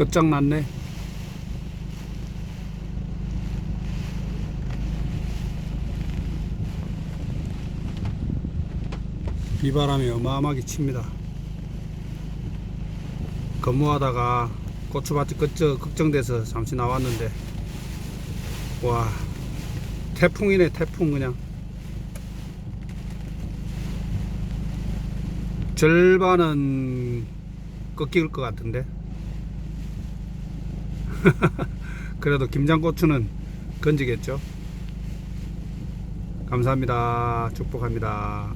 끝장났네. 비바람이 어마어마하게 칩니다. 근무하다가 고추밭이 걱정, 걱정돼서 잠시 나왔는데 와 태풍이네 태풍 그냥 절반은 꺾일 것 같은데 그래도 김장고추는 건지겠죠? 감사합니다. 축복합니다